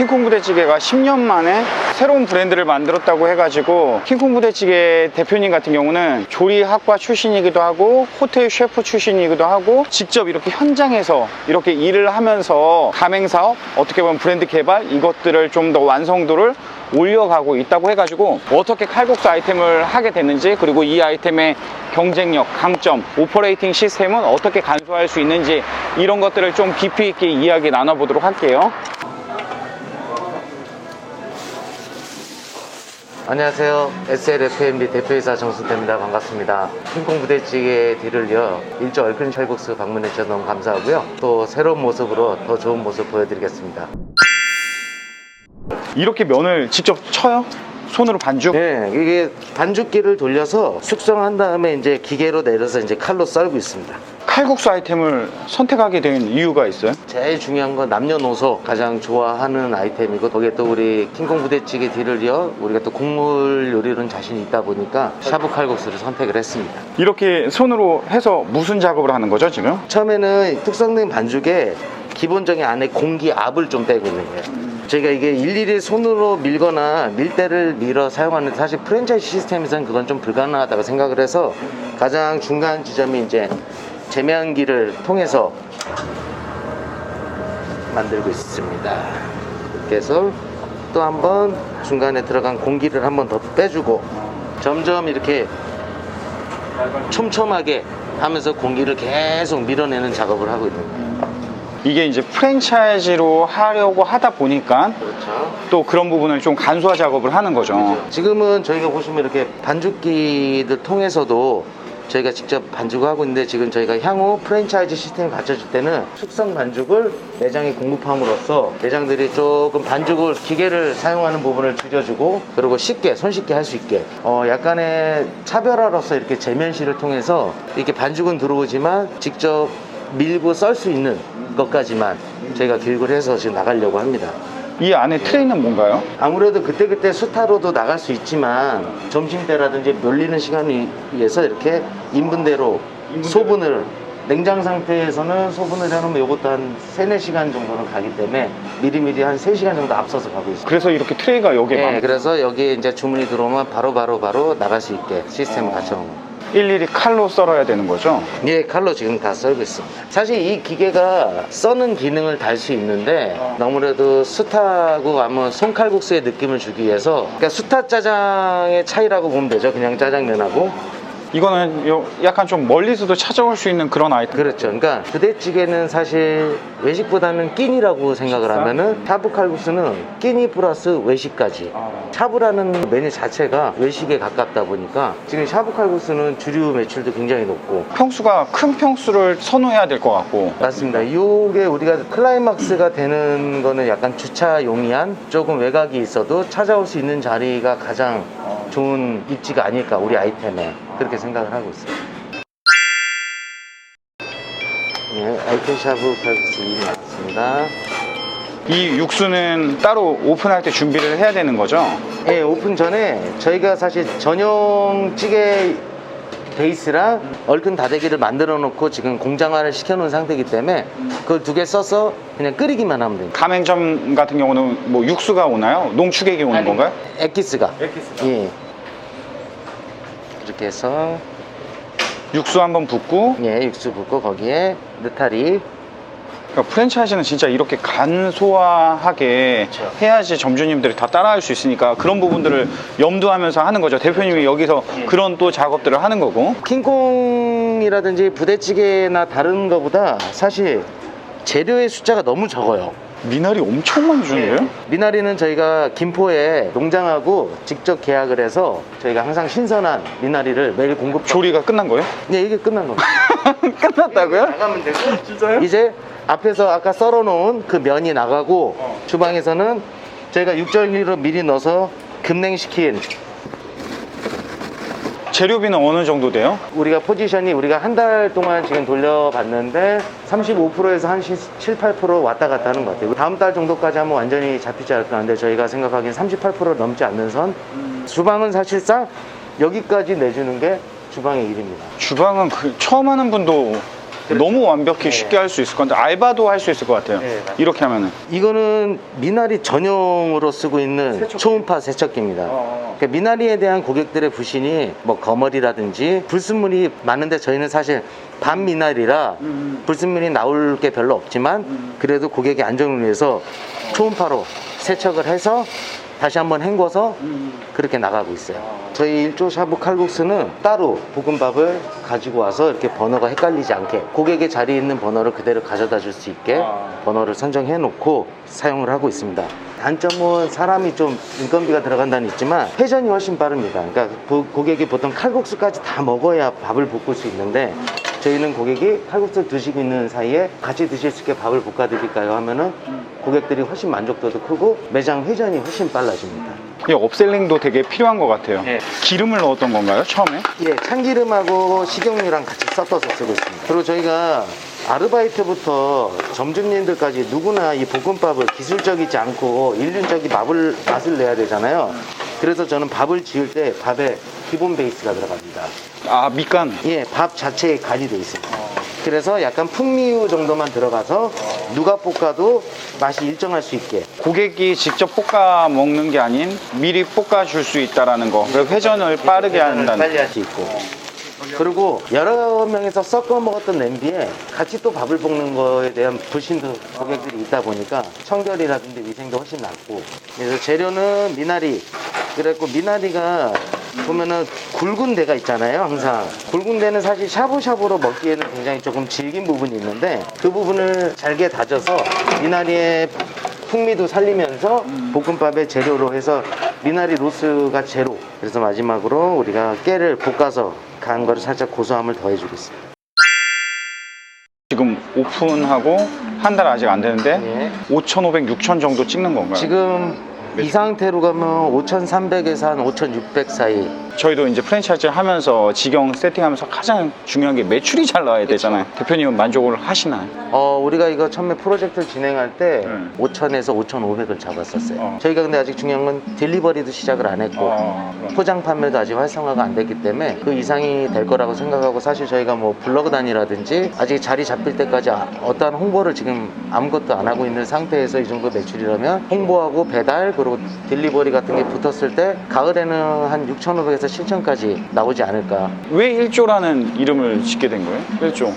킹콩 부대찌개가 10년 만에 새로운 브랜드를 만들었다고 해가지고 킹콩 부대찌개 대표님 같은 경우는 조리학과 출신이기도 하고 호텔 셰프 출신이기도 하고 직접 이렇게 현장에서 이렇게 일을 하면서 가맹사업 어떻게 보면 브랜드 개발 이것들을 좀 더 완성도를 올려가고 있다고 해가지고 어떻게 칼국수 아이템을 하게 됐는지 그리고 이 아이템의 경쟁력, 강점, 오퍼레이팅 시스템은 어떻게 간소화할 수 있는지 이런 것들을 좀 깊이 있게 이야기 나눠보도록 할게요. 안녕하세요. SLFMB 대표이사 정순태입니다. 반갑습니다. 킹콩 부대찌개 뒤를 이어 일조 얼큰 찰국수 방문해 주셔서 너무 감사하고요. 또 새로운 모습으로 더 좋은 모습 보여드리겠습니다. 이렇게 면을 직접 쳐요? 손으로 반죽? 네, 이게 반죽기를 돌려서 숙성한 다음에 이제 기계로 내려서 이제 칼로 썰고 있습니다. 칼국수 아이템을 선택하게 된 이유가 있어요? 제일 중요한 건 남녀노소 가장 좋아하는 아이템이고 거기에 또 우리 킹콩 부대찌개 뒤를 이어 우리가 또 국물 요리로는 자신이 있다 보니까 샤브 칼국수를 선택을 했습니다. 이렇게 손으로 해서 무슨 작업을 하는 거죠, 지금? 처음에는 특성된 반죽에 기본적인 안에 공기 압을 좀 빼고 있는 거예요. 저희가 이게 일일이 손으로 밀거나 밀대를 밀어 사용하는 사실 프랜차이즈 시스템에서는 그건 좀 불가능하다고 생각을 해서 가장 중간 지점이 이제 제면기를 통해서 만들고 있습니다. 해서 또 한번 중간에 들어간 공기를 한번 더 빼주고 점점 이렇게 촘촘하게 하면서 공기를 계속 밀어내는 작업을 하고 있는 거예요. 이게 이제 프랜차이즈로 하려고 하다 보니까 그렇죠. 또 그런 부분을 좀 간소화 작업을 하는 거죠. 지금은 저희가 보시면 이렇게 반죽기들 통해서도 저희가 직접 반죽을 하고 있는데 지금 저희가 향후 프랜차이즈 시스템을 갖춰줄 때는 숙성 반죽을 매장에 공급함으로써 매장들이 조금 반죽을 기계를 사용하는 부분을 줄여주고 그리고 쉽게 손쉽게 할 수 있게 어 약간의 차별화로서 이렇게 재면시를 통해서 이렇게 반죽은 들어오지만 직접 밀고 썰 수 있는 것까지만 저희가 교육을 해서 지금 나가려고 합니다. 이 안에 트레이는 뭔가요? 아무래도 그때그때 수타로도 나갈 수 있지만 점심때라든지 몰리는 시간을 위해서 이렇게 인분대로 소분을 냉장 상태에서는 소분을 해놓으면 이것도 한 3, 4시간 정도는 가기 때문에 미리미리 한 3시간 정도 앞서서 가고 있습니다. 그래서 이렇게 트레이가 여기에 네, 많아요. 그래서 여기에 이제 주문이 들어오면 바로 바로 바로 나갈 수 있게 시스템을 갖춰놓은 겁니다. 일일이 칼로 썰어야 되는 거죠. 예, 칼로 지금 다 썰고 있습니다. 사실 이 기계가 써는 기능을 달 수 있는데 아무래도 숯하고 아무 손칼국수의 느낌을 주기 위해서 그러니까 숯하 짜장의 차이라고 보면 되죠. 그냥 짜장면하고 이거는 요- 약간 좀 멀리서도 찾아올 수 있는 그런 아이템. 그렇죠. 그러니까 부대찌개는 사실 외식보다는 끼니라고 생각을 하면은 샤브 칼국수는 끼니 플러스 외식까지. 샤브라는 메뉴 자체가 외식에 가깝다 보니까 지금 샤브 칼국수는 주류 매출도 굉장히 높고. 평수가 큰 평수를 선호해야 될 것 같고. 맞습니다. 이게 우리가 클라이막스가 되는 거는 약간 주차 용이한 조금 외곽이 있어도 찾아올 수 있는 자리가 가장 좋은 입지가 아닐까 우리 아이템에 그렇게 생각을 하고 있어요. 네, 아이템 샤브 칼국수 2 맞습니다. 이 육수는 따로 오픈할 때 준비를 해야 되는 거죠. 예, 오픈 전에 저희가 사실 전용 찌개 베이스랑 얼큰 다대기를 만들어 놓고 지금 공장화를 시켜 놓은 상태이기 때문에 그걸 두 개 써서 그냥 끓이기만 하면 됩니다. 가맹점 같은 경우는 뭐 육수가 오나요? 농축액이 오는 건가요? 엑기스가. 엑기스가. 예. 이렇게 해서 육수 한번 붓고 예, 육수 붓고 거기에 느타리 그러니까 프랜차이즈는 진짜 이렇게 간소화하게 그렇죠. 해야지 점주님들이 다 따라할 수 있으니까 그런 부분들을 염두하면서 하는 거죠. 대표님이 여기서 예. 그런 또 작업들을 하는 거고. 킹콩이라든지 부대찌개나 다른 거보다 사실 재료의 숫자가 너무 적어요. 미나리 엄청 많이 주는데요? 미나리는 저희가 김포에 농장하고 직접 계약을 해서 저희가 항상 신선한 미나리를 매일 공급. 조리가 끝난 거예요? 네, 이게 끝난 겁니다. 끝났다고요? 나가면 되고. 진짜요? 이제 앞에서 아까 썰어놓은 그 면이 나가고 어. 주방에서는 저희가 육절기로 미리 넣어서 급냉시킨 재료비는 어느 정도 돼요? 우리가 포지션이 우리가 한 달 동안 지금 돌려봤는데 35%에서 한 7, 8% 왔다 갔다 하는 것 같아요. 다음 달 정도까지 하면 완전히 잡히지 않을까 하는데 저희가 생각하기엔 38% 넘지 않는 선. 주방은 사실상 여기까지 내주는 게 주방의 일입니다. 주방은 그 처음 하는 분도 너무 완벽히 쉽게 할 수 있을 것 같아요. 알바도 할 수 있을 것 같아요. 네. 이렇게 하면은. 이거는 미나리 전용으로 쓰고 있는 초음파 세척기입니다. 어. 그러니까 미나리에 대한 고객들의 부신이 뭐 거머리라든지 불순물이 많은데 저희는 사실 반 미나리라 음. 불순물이 나올 게 별로 없지만 그래도 고객의 안전을 위해서 초음파로 세척을 해서 다시 한번 헹궈서 음. 그렇게 나가고 있어요. 저희 일조 샤브 칼국수는 따로 볶음밥을 가지고 와서 이렇게 번호가 헷갈리지 않게 고객의 자리에 있는 번호를 그대로 가져다 줄 수 있게 아. 번호를 선정해 놓고 사용을 하고 있습니다. 단점은 사람이 좀 인건비가 들어간다는 있지만 회전이 훨씬 빠릅니다. 그러니까 고- 고객이 보통 칼국수까지 다 먹어야 밥을 볶을 수 있는데 저희는 고객이 칼국수를 드시고 있는 사이에 같이 드실 수 있게 밥을 볶아드릴까요 하면은 고객들이 훨씬 만족도도 크고 매장 회전이 훨씬 빨라집니다. 이 업셀링도 되게 필요한 것 같아요. 네. 기름을 넣었던 건가요, 처음에? 예, 참기름하고 식용유랑 같이 섞어서 쓰고 있습니다. 그리고 저희가 아르바이트부터 점주님들까지 누구나 이 볶음밥을 기술적이지 않고 일륜적인 맛을, 맛을 내야 되잖아요. 그래서 저는 밥을 지을 때 밥에 기본 베이스가 들어갑니다. 아, 밑간. 예, 밥 자체에 간이 돼 있습니다. 그래서 약간 풍미유 정도만 들어가서 누가 볶아도 맛이 일정할 수 있게 고객이 직접 볶아 먹는 게 아닌 미리 볶아 줄 수 있다라는 거. 그리고 회전을 빠르게 한다는 빨리 할 수 있고 그리고 여러 명에서 섞어 먹었던 냄비에 같이 또 밥을 볶는 거에 대한 불신도 고객들이 있다 보니까 청결이라든지 위생도 훨씬 낫고 그래서 재료는 미나리 그래갖고 미나리가 보면은 굵은 데가 있잖아요 항상 굵은 데는 사실 샤브샤브로 먹기에는 굉장히 조금 질긴 부분이 있는데 그 부분을 잘게 다져서 미나리의 풍미도 살리면서 볶음밥의 재료로 해서 미나리 로스가 제로 그래서 마지막으로 우리가 깨를 볶아서 간 거를 살짝 고소함을 더해주겠습니다 지금 오픈하고 한 달 아직 안 되는데 예. 5,500, 6,000 정도 찍는 건가요? 지금 이 상태로 가면 5,300에서 한 5,600 사이 저희도 이제 프랜차이즈 하면서 직영 세팅하면서 가장 중요한 게 매출이 잘 나와야 되잖아요. 대표님은 만족을 하시나요? 어, 우리가 이거 처음에 프로젝트를 진행할 때 음. 5,000에서 5,500을 잡았었어요. 어. 저희가 근데 아직 중요한 건 딜리버리도 시작을 안 했고 어, 그럼. 포장 판매도 아직 활성화가 안 됐기 때문에 그 이상이 될 거라고 생각하고 사실 저희가 뭐 블로그 단이라든지 아직 자리 잡힐 때까지 아- 어떠한 홍보를 지금 아무것도 안 하고 있는 상태에서 이 정도 매출이라면 홍보하고 배달 그리고 딜리버리 같은 게 붙었을 때 가을에는 한 6,500에서 7,000까지 나오지 않을까 왜 1조라는 이름을 짓게 된 거예요? 1조.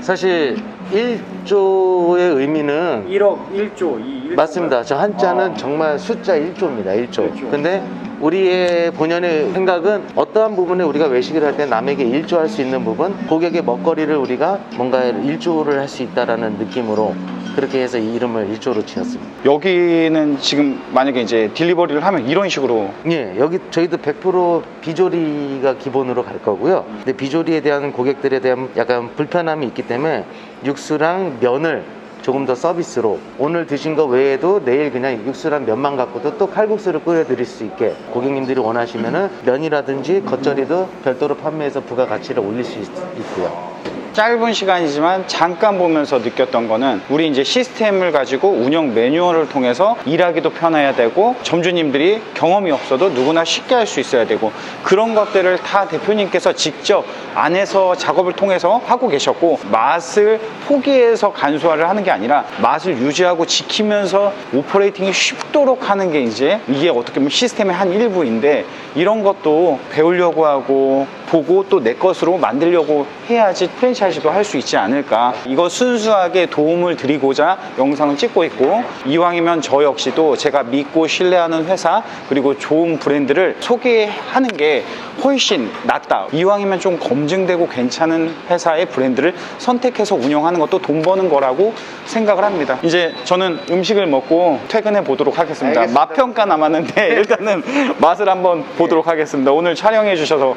사실 1조의 의미는 1억 1조. 이 맞습니다. 저 한자는 어. 정말 숫자 1조입니다. 1조. 일조. 근데 우리의 본연의 생각은 어떠한 부분에 우리가 외식을 할 때 남에게 일조할 수 있는 부분, 고객의 먹거리를 우리가 뭔가 일조를 할 수 있다라는 느낌으로 그렇게 해서 이 이름을 일조로 지었습니다. 여기는 지금 만약에 이제 딜리버리를 하면 이런 식으로 예, 여기 저희도 100% 비조리가 기본으로 갈 거고요. 근데 비조리에 대한 고객들에 대한 약간 불편함이 있기 때문에 육수랑 면을 조금 더 서비스로 오늘 드신 거 외에도 내일 그냥 육수랑 면만 갖고도 또 칼국수를 끓여 드릴 수 있게 고객님들이 원하시면은 면이라든지 겉절이도 별도로 판매해서 부가가치를 올릴 수 있, 있고요. 짧은 시간이지만 잠깐 보면서 느꼈던 거는 우리 이제 시스템을 가지고 운영 매뉴얼을 통해서 일하기도 편해야 되고 점주님들이 경험이 없어도 누구나 쉽게 할 수 있어야 되고 그런 것들을 다 대표님께서 직접 안에서 작업을 통해서 하고 계셨고 맛을 포기해서 간소화를 하는 게 아니라 맛을 유지하고 지키면서 오퍼레이팅이 쉽도록 하는 게 이제 이게 어떻게 보면 시스템의 한 일부인데 이런 것도 배우려고 하고 보고 또 내 것으로 만들려고 해야지 프랜차이즈도 할 수 있지 않을까. 이거 순수하게 도움을 드리고자 영상을 찍고 있고 이왕이면 저 역시도 제가 믿고 신뢰하는 회사 그리고 좋은 브랜드를 소개하는 게 훨씬 낫다. 이왕이면 좀 검증되고 괜찮은 회사의 브랜드를 선택해서 운영하는 것도 돈 버는 거라고 생각을 합니다. 이제 저는 음식을 먹고 퇴근해 보도록 하겠습니다. 알겠습니다. 맛 평가 남았는데 일단은 맛을 한번 보도록 하겠습니다. 오늘 촬영해 주셔서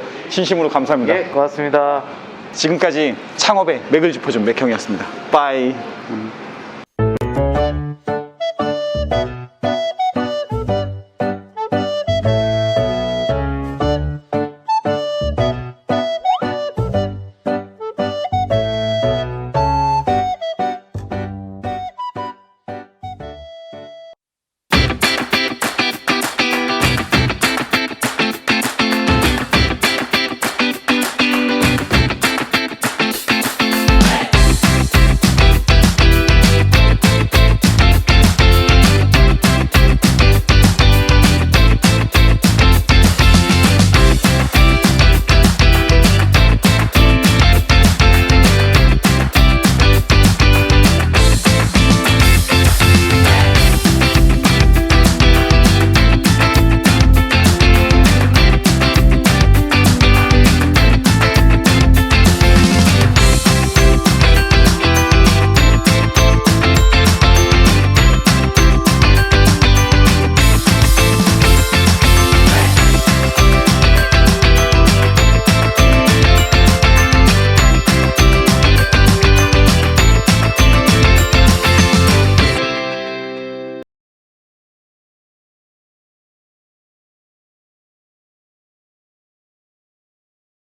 진심으로 감사합니다. 예, 고맙습니다. 지금까지 창업의 맥을 짚어준 맥형이었습니다. 빠이. 음.